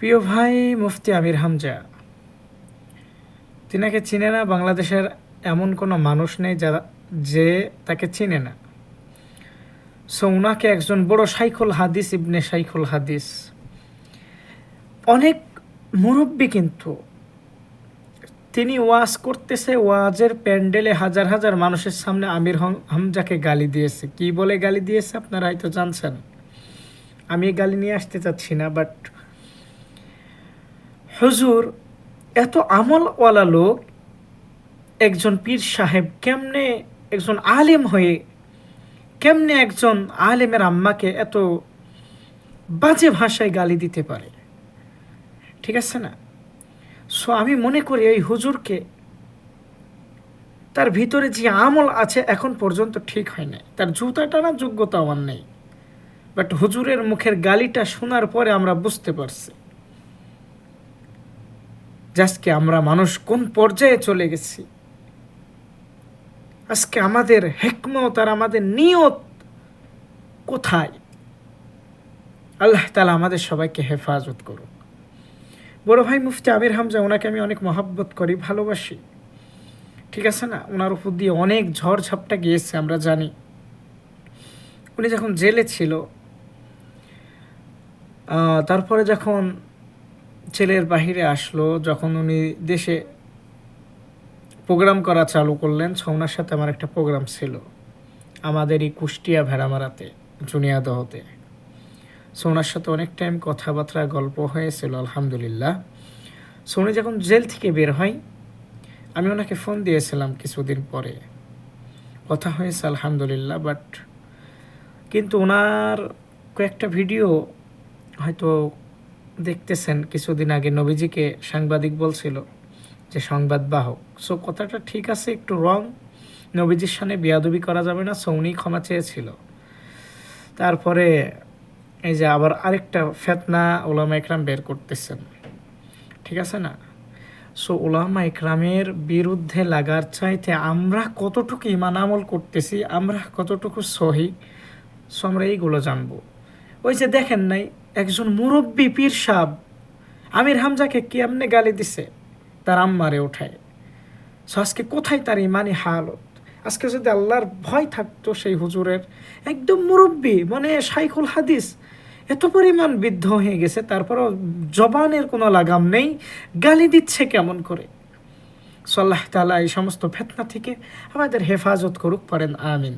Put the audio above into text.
প্রিয় ভাই মুফতি আমির হামজা, তিনাকে চিনে না বাংলাদেশের এমন কোনো মানুষ নেই যারা, যে তাকে চিনে না। সো উনাকে একজন বড় সাইকুল হাদিস, ইবনে সাইকুল হাদিস। অনেক মুরব্বী কিন্তু, তিনি ওয়াজ করতেছে, ওয়াজের প্যান্ডেলে হাজার হাজার মানুষের সামনে আমির হম- হামজাকে গালি দিয়েছে। কি বলে গালি দিয়েছে আপনারা হয়তো জানছেন। আমি গালি নিয়ে আসতে চাচ্ছি না বাট হুজুর, এত আমলওয়ালা লোক, একজন পীর সাহেব কেমনে একজন আলেম হয়ে, কেমনে একজন আলেমের আম্মাকে এত বাজে ভাষায় গালি দিতে পারে? ঠিক আছে না? সো আমি মনে করি এই হুজুরকে তার ভিতরে যে আমল আছে এখন পর্যন্ত ঠিক হয় নাই। তার জুতাটা না যোগ্যতা আমার নেই। বাট হুজুরের মুখের গালিটা শোনার পরে আমরা বুঝতে পারছি। আজকে আমরা মানুষ কোন পর্যায়ে চলে গেছি? আজকে আমাদের হেকমত আর আমাদের নিয়ত কোথায়? আল্লাহ তালা আমাদের সবাইকে হেফাজত করুন বড় ভাই মুফতি আমির হামজা, ওনাকে আমি অনেক মহাব্বত করি, ভালোবাসি। ঠিক আছে না? ওনার উপর দিয়ে অনেক ঝড় ঝাপটা গিয়েছে, আমরা জানি। উনি যখন জেলে ছিল তারপরে যখন জেলের বাহিরে আসলো যখন উনি দেশে প্রোগ্রাম করা চালু করলেন ওনার সাথে আমার একটা প্রোগ্রাম ছিল আমাদের এই কুষ্টিয়া ভেড়ামারাতে জুনিয়াদহতে সো ওনার সাথে অনেক টাইম কথাবার্তা, গল্প হয়েছিল, আলহামদুলিল্লাহ। সোনি যখন জেল থেকে বের হয়, আমি ওনাকে ফোন দিয়েছিলাম কিছুদিন পরে। কথা হয়েছে, আলহামদুলিল্লাহ বাট কিন্তু ওনার কয়েকটা ভিডিও হয়তো দেখতেছেন কিছুদিন আগে নবীজিকে সাংবাদিক বলছিল যে সংবাদ বাহক। সো কথাটা ঠিক আছে, একটু রং নবীজির সামনে বিয়াদবি করা যাবে না সৌনি ক্ষমা চেয়েছিল। তারপরে এই যে আবার আরেকটা ফেতনা ওলামা ইকরাম বের করতেছেন। ঠিক আছে না? সো ওলামা ইকরামের বিরুদ্ধে লাগার চাইতে আমরা কতটুকু ইমান আমল করতেছি, আমরা কতটুকু সহি সো আমরা এইগুলো জানব। ওই যে দেখেন নাই, একজন মুরব্বী পীর সাহ আমির হামজাকে কেমনে গালি দিছে? তার আম্মারে ওঠায় সো আজকে কোথায় তার ইমানি হালত? আজকে যদি আল্লাহর ভয় থাকতো সেই হুজুরের, একদম মুরব্বী মানে শাইখুল হাদিস, এত পরিমাণ বৃদ্ধ হয়ে গেছে, তারপরও জবানের কোনো লাগাম নেই, গালি দিচ্ছে কেমন করে? সাল্লাহ তালা এই সমস্ত ফেতনা থেকে আমাদের হেফাজত করুক পারেন আমিন।